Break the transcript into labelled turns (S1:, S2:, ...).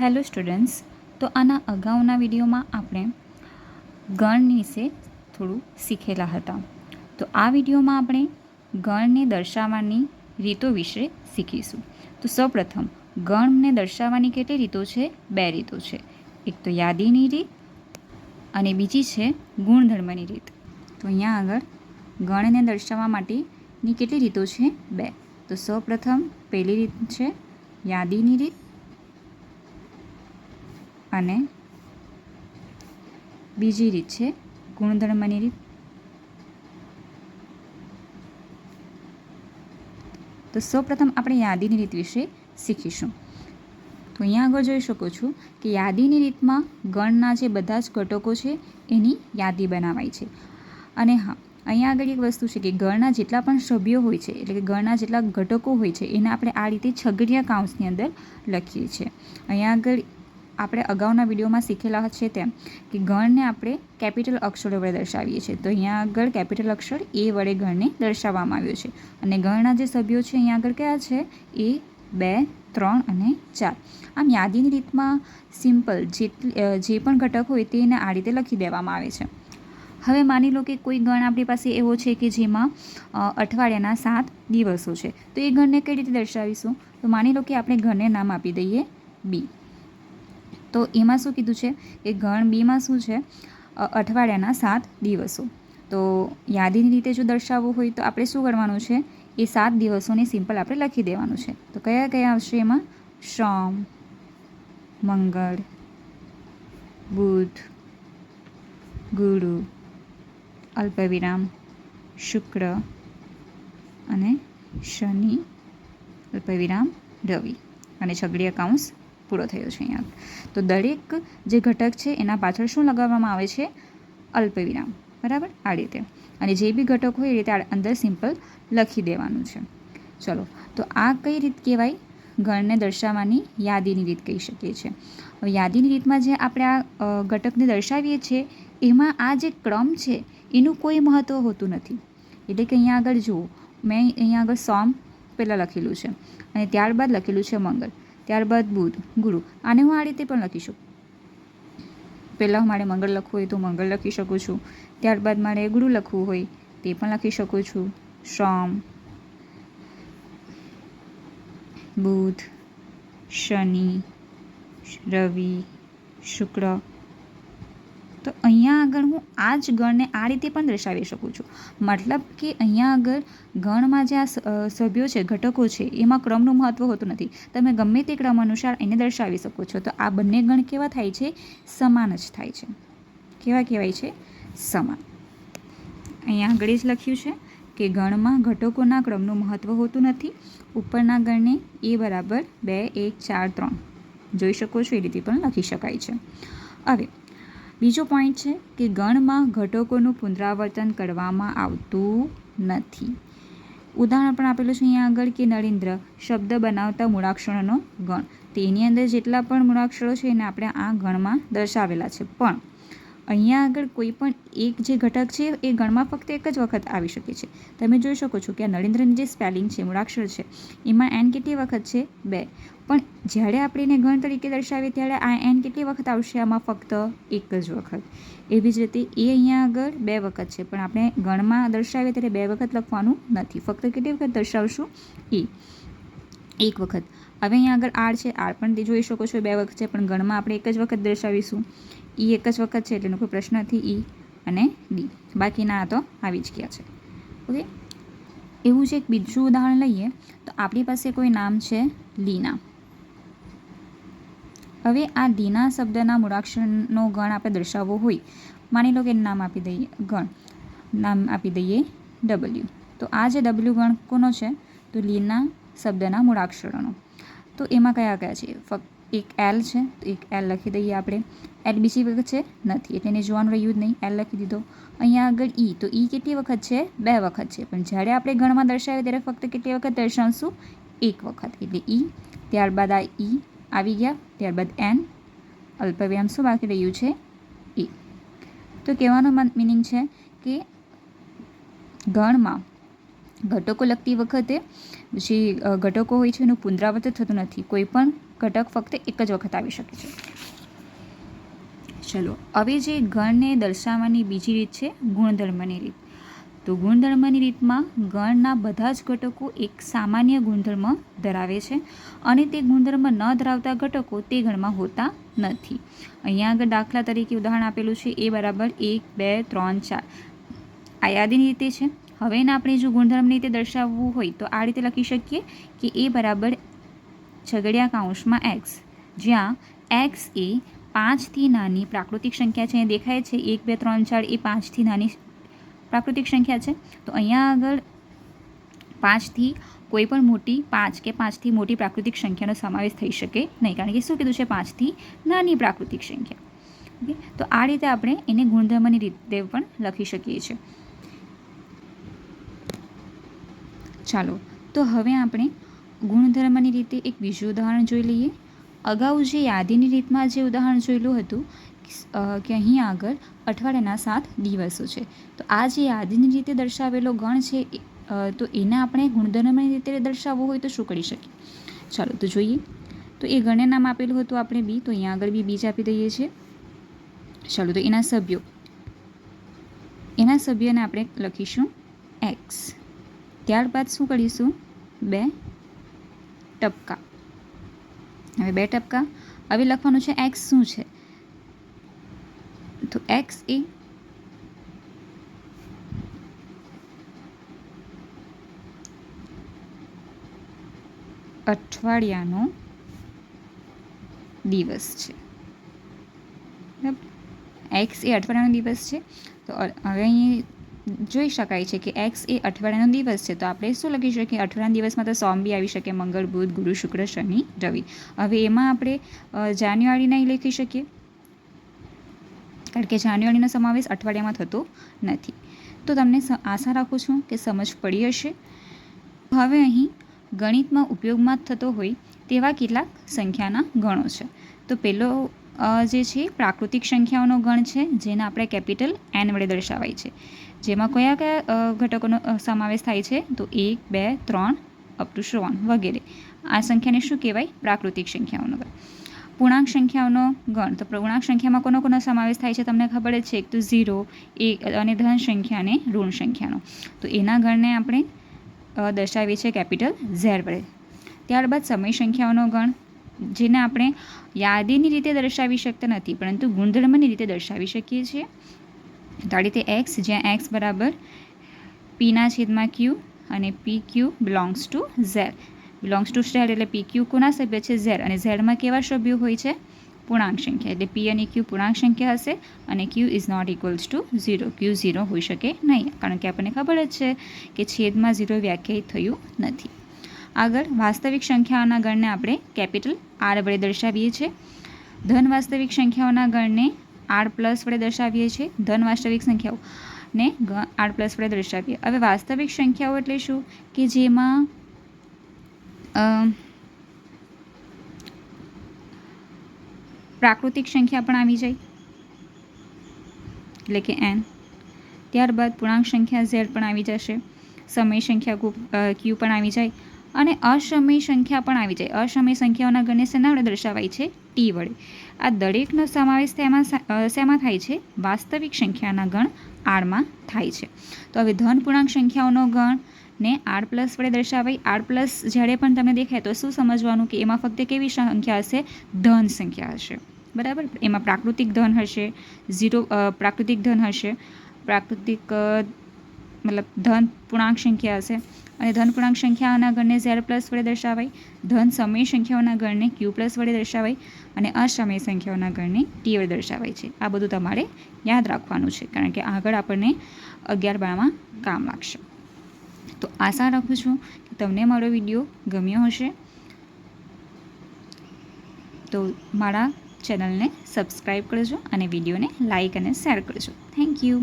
S1: Hello students, તો આના અગાઉના વિડીયોમાં આપણે ગણ વિશે થોડું શીખેલા હતા. તો આ વિડીયોમાં આપણે ગણને દર્શાવવાની રીતો વિશે શીખીશું. તો સૌપ્રથમ, ગણને દર્શાવવાની કેટલી રીતો છે? બે રીતો છે. એક તો યાદીની રીત અને બીજી છે ગુણધર્મની રીત. તો અહીંયા આગળ ગણને દર્શાવવા માટેની કેટલી રીતો છે? બે. તો સૌપ્રથમ, પહેલી રીત છે યાદીની રીત. અને બીજી રીત છે ગુણધર્મની રીત. તો સૌપ્રથમ આપણે યાદીની રીત વિશે શીખીશું. તો અહીંયા આગળ જોઈ શકો છો કે યાદીની રીતમાં ગણના જે બધા જ ઘટકો છે એની યાદી બનાવાય છે. અને હા, અહીંયા આગળ એક વસ્તુ છે કે ગણના જેટલા પણ સભ્યો હોય છે, એટલે કે ગણના જેટલા ઘટકો હોય છે, એને આપણે આ રીતે છગડિયા કાઉન્સની અંદર લખીએ છીએ. અહીંયા આગળ આપણે અગાઉના વિડીયોમાં શીખેલા છે તેમ કે ગણને આપણે કેપિટલ અક્ષરો વડે દર્શાવીએ છીએ. તો અહીંયા આગળ કેપિટલ અક્ષર એ વડે ગણને દર્શાવવામાં આવ્યો છે. અને ગણના જે સભ્યો છે અહીંયા આગળ કયા છે? એ, બે, ત્રણ અને ચાર. આમ યાદીની રીતમાં સિમ્પલ જેટલી જે પણ ઘટક હોય તેને આ રીતે લખી દેવામાં આવે છે. હવે માની લો કે કોઈ ગણ આપણી પાસે એવો છે કે જેમાં અઠવાડિયાના સાત દિવસો છે. તો એ ગણને કઈ રીતે દર્શાવીશું? તો માની લો કે આપણે ગણને નામ આપી દઈએ બી. તો એમાં શું કીધું છે કે ગણ બીમાં શું છે? અઠવાડિયાના સાત દિવસો. તો યાદીની રીતે જો દર્શાવવું હોય તો આપણે શું કરવાનું છે? એ સાત દિવસોને સિમ્પલ આપણે લખી દેવાનું છે. તો કયા કયા આવશે એમાં? શ્રમ, મંગળ, બુધ, ગુરુ, અલ્પવિરામ, શુક્ર અને શનિ, અલ્પવિરામ, રવિ. અને છગડી કાઉન્સ પૂરો થયો છે અહીંયા. તો દરેક જે ઘટક છે, એના પાછળ શું લગાવવામાં આવે છે? અલ્પવિરામ. બરાબર? આ રીતે. અને જે બી ઘટક હોય, એ રીતે અંદર સિમ્પલ લખી દેવાનું છે. ચલો. તો આ કઈ રીત કહેવાય? ગણને દર્શાવવાની યાદીની રીત કહી શકીએ છીએ. હવે યાદીની રીતમાં જે આપણે આ ઘટકને દર્શાવીએ છીએ, એમાં આ જે ક્રમ છે, એનું કોઈ મહત્ત્વ હોતું નથી. એટલે કે અહીંયા આગળ જુઓ. મેં અહીંયા આગળ સોમ પહેલાં લખેલું છે. અને ત્યારબાદ લખેલું છે મંગળ. ત્યારબાદ બુધ. ગુરુ, આને હું આ રીતે પણ લખી શકું? પહેલાં મારે મંગળ લખવું હોય તો મંગળ લખી શકું છું. ત્યારબાદ મારે ગુરુ લખવું હોય તે પણ લખી શકું છું. સોમ બુધ, શનિ, રવિ, શુક્ર તો અહીંયા આગળ હું આ જ ગણને આ રીતે પણ દર્શાવી શકું છું. મતલબ કે અહીંયા આગળ ગણમાં જે આ સભ્યો છે, ઘટકો છે, એમાં ક્રમનું મહત્ત્વ હોતું નથી. તમે ગમે તે ક્રમ અનુસાર એને દર્શાવી શકો છો. તો આ બંને ગણ કેવા થાય છે? સમાન જ થાય છે. કેવા કહેવાય છે? સમાન. અહીંયા આગળ જ લખ્યું છે કે ગણમાં ઘટકોના ક્રમનું મહત્ત્વ હોતું નથી. ઉપરના ગણને એ બરાબર બે, એક, ચાર, ત્રણ જોઈ શકો છો, એ રીતે પણ લખી શકાય છે. હવે બીજો પોઈન્ટ છે કે ગણમાં ઘટકોનું પુનરાવર્તન કરવામાં આવતું નથી. ઉદાહરણ પણ આપેલું છે અહીંયા આગળ કે નરેન્દ્ર શબ્દ બનાવતા મૂળાક્ષરોનો ગણ. તેની અંદર જેટલા પણ મૂળાક્ષરો છે એને આપણે આ ગણમાં દર્શાવેલા છે. પણ અહીંયા આગળ કોઈ પણ એક જે ઘટક છે, એ ગણમાં ફક્ત એક જ વખત આવી શકે છે. તમે જોઈ શકો છો કે આ નરેન્દ્રની જે સ્પેલિંગ છે, મૂળાક્ષર છે, એમાં એન કેટલી વખત છે? બે. પણ જ્યારે આપણે એને ગણ તરીકે દર્શાવીએ, ત્યારે આ એન કેટલી વખત આવશે? આમાં ફક્ત એક જ વખત. એવી જ રીતે એ અહીંયા આગળ બે વખત છે, પણ આપણે ગણમાં દર્શાવીએ ત્યારે બે વખત લખવાનું નથી. ફક્ત કેટલી વખત દર્શાવશું? એ. એક વખત. હવે અહીંયા આગળ આર છે. આર પણ તે જોઈ શકો છો, બે વખત છે, પણ ગણમાં આપણે એક જ વખત દર્શાવીશું. ઈ એક જ વખત છે એટલે કોઈ પ્રશ્ન નથી ઈ અને ડી બાકીના તો આવી જ ગયા છે. ઓકે એવું છે એક બીજું ઉદાહરણ લઈએ, તો આપણી પાસે કોઈ નામ છે લીના. હવે આ દીના શબ્દના મૂળાક્ષરનો ગણ આપણે દર્શાવવો હોય. માની લો કે નામ આપી દઈએ, ગણ. નામ આપી દઈએ ડબલ્યુ તો આ જે ડબલ્યુ ગણ કોનો છે? તો લીના શબ્દના મૂળાક્ષરોનો. તો એમાં કયા કયા છે? ફક્ત એક એલ છે, તો એક એલ લખી દઈએ આપણે. એલ બીજી વખત છે? નથી, એટલે એને જોવાનું રહ્યું જ નહીં. એલ લખી દીધો. અહીંયા આગળ ઈ તો ઈ કેટલી વખત છે? બે વખત છે. પણ જ્યારે આપણે ગણમાં દર્શાવીએ ત્યારે ફક્ત કેટલી વખત દર્શાવશું? એક વખત. એટલે ઈ ત્યારબાદ આ ઈ આવી ગયા, ત્યારબાદ એન અલ્પવ્યામ શું બાકી રહ્યું છે? એ તો કહેવાનો મિનિંગ છે કે ગણમાં ઘટકો લખતી વખતે જે ઘટકો હોય છે એનું પુનરાવર્તન થતું નથી. કોઈ પણ ઘટક ફક્ત એક જ વખત આવી શકે છે. ચલો, હવે જે ગણને દર્શાવવાની બીજી રીત છે, ગુણધર્મની રીત. તો ગુણધર્મની રીતમાં ગણના બધા જ ઘટકો એક સામાન્ય ગુણધર્મ ધરાવે છે અને તે ગુણધર્મ ન ધરાવતા ઘટકો તે ગણમાં હોતા નથી. અહીંયા આગળ દાખલા તરીકે ઉદાહરણ આપેલું છે, એ બરાબર એક, બે, ત્રણ, ચાર. આ યાદીની રીતે છે. હવે આપણે જો ગુણધર્મની રીતે દર્શાવવું હોય તો આ રીતે લખી શકીએ કે એ બરાબર છગડિયા કાઉન્સમાં એક્સ જ્યાં એક્સ એ પાંચથી નાની પ્રાકૃતિક સંખ્યા છે, એ દેખાય છે. એક, બે, ત્રણ, ચાર એ પાંચથી નાની પ્રાકૃતિક સંખ્યા છે. તો અહીંયા આગળ પાંચથી કોઈ પણ મોટી પાંચ કે પાંચથી મોટી પ્રાકૃતિક સંખ્યાનો સમાવેશ થઈ શકે નહીં. કારણ કે શું કીધું છે? પાંચથી નાની પ્રાકૃતિક સંખ્યા. ઓકે? તો આ રીતે આપણે એને ગુણધર્મની રીતે પણ લખી શકીએ છીએ. ચાલો. તો હવે આપણે ગુણધર્મની રીતે એક બીજું ઉદાહરણ જોઈ લઈએ. અગાઉ જે યાદીની રીતમાં જે ઉદાહરણ જોયેલું હતું કે અહીં આગળ અઠવાડિયાના સાત દિવસો છે. તો આ જે યાદીની રીતે દર્શાવેલો ગણ છે તો એને આપણે ગુણધર્મની રીતે દર્શાવવું હોય તો શું કરી શકીએ? ચાલો, તો જોઈએ. તો એ ગણને નામ આપેલું હતું આપણે બી, તો અહીંયા આગળ બી બીજ આપી દઈએ છીએ. ચાલો, તો એના સભ્યો. એના સભ્યોને આપણે લખીશું એક્સ ત્યારબાદ શું કરીશું? બે ટપકા. હવે બે ટપકા. હવે લખવાનું છે એક્સ શું છે? તો એક્સ એ અઠવાડિયાનો દિવસ છે. એક્સ એ અઠવાડિયાનો દિવસ છે. તો હવે અહીં જોઈ શકાય છે કે એક્સ એ અઠવાડિયાનો દિવસ છે. તો આપણે શું લખી શકીએ? અઠવાડિયાના દિવસમાં તો સોમ બી આવી શકે, મંગળ, બુધ, ગુરુ, શુક્ર, શનિ, રવિ. હવે એમાં આપણે જાન્યુઆરી નહીં લખી શકીએ? કારણ કે જાન્યુઆરીનો સમાવેશ અઠવાડિયામાં થતો નથી. તો તમને આશા રાખું છું કે સમજ પડી હશે. હવે અહીં ગણિતમાં ઉપયોગમાં થતો હોય તેવા કેટલાક સંખ્યાના ગણો છે. તો પહેલો જે છે, પ્રાકૃતિક સંખ્યાઓનો ગણ છે, જેને આપણે કેપિટલ એન વડે દર્શાવાય છે. જેમાં કયા કયા ઘટકોનો સમાવેશ થાય છે? તો એક, બે, ત્રણ અપ ટુ શ્રવણ વગેરે. આ સંખ્યાને શું કહેવાય? પ્રાકૃતિક સંખ્યાઓનો ગણ. પૂર્ણાંક સંખ્યાઓનો ગણ. તો પૂર્ણાંક સંખ્યામાં કોનો કોનો સમાવેશ થાય છે? તમને ખબર જ છે. એક તો ઝીરો એક, અને ધન સંખ્યા અને ઋણ સંખ્યાનો. તો એના ગણને આપણે દર્શાવીએ છીએ કેપિટલ ઝેર વડે. ત્યારબાદ સમય સંખ્યાઓનો ગણ. જેને આપણે યાદીની રીતે દર્શાવી શકતા નથી, પરંતુ ગુણધર્મની રીતે દર્શાવી શકીએ છીએ. તો આ રીતે એક્સ જ્યાં એક્સ બરાબર પીના છેદમાં ક્યુ અને P Q belongs to Z belongs to Z એટલે પી ક્યુ કોના સભ્ય છે? ઝેર અને ઝેડમાં કેવા સભ્યો હોય છે? પૂર્ણાંક સંખ્યા. એટલે પી અને ક્યુ પૂર્ણાંક સંખ્યા હશે અને Q is not equals to zero Q zero હોઈ શકે નહીં, કારણ કે આપણને ખબર જ છે કે છેદમાં ઝીરો વ્યાખ્યાયિત થયું નથી. આગળ વાસ્તવિક સંખ્યાઓના ગણને આપણે કેપિટલ આર વડે દર્શાવીએ છીએ. ધન વાસ્તવિક સંખ્યાઓના ગણને આર પ્લસ વડે દર્શાવીએ છીએ. ધન વાસ્તવિક સંખ્યાઓને આર પ્લસ વડે દર્શાવીએ. હવે વાસ્તવિક સંખ્યાઓ એટલે શું? કે જેમાં પ્રાકૃતિક સંખ્યા પણ આવી જાય. એટલે કે એન ત્યારબાદ પૂર્ણાંક સંખ્યા ઝેડ પણ આવી જશે. સમય સંખ્યા ક્યુ પણ આવી જાય. અને અસમય સંખ્યા પણ આવી જાય. અસમય સંખ્યાઓના ગણને શેના વડે દર્શાવાય છે ટી વડે. આ દરેકનો સમાવેશ તેમાં શેમાં થાય છે? વાસ્તવિક સંખ્યાના ગણ આરમાં થાય છે. તો હવે ધન પૂર્ણાંક સંખ્યાઓનો ગણ ને આર પ્લસ વડે દર્શાવાય. આર પ્લસ જ્યારે પણ તમને દેખાય તો શું સમજવાનું કે એમાં ફક્ત કેવી સંખ્યા હશે? ધન સંખ્યા હશે. બરાબર? એમાં પ્રાકૃતિક ધન હશે, ઝીરો પ્રાકૃતિક ધન હશે. પ્રાકૃતિક મતલબ ધન પૂર્ણાંક સંખ્યા હશે. અને ધન પૂર્ણાંક સંખ્યાના ગણને ઝેડ પ્લસ વડે દર્શાવાય. ધન સમય સંખ્યાઓના ગણને ક્યુ પ્લસ વડે દર્શાવાય. અને અસમય સંખ્યાઓના ગણને ટી વડે દર્શાવાય છે. આ બધું તમારે યાદ રાખવાનું છે, કારણ કે આગળ આપણને અગિયાર બારમાં કામ લાગશે. તો આશા રાખું છું કે તમને મારો વીડિયો ગમ્યો હશે. તો મારા ચેનલને સબસ્ક્રાઈબ કરજો અને વિડીયોને લાઈક અને શેર કરજો. Thank you.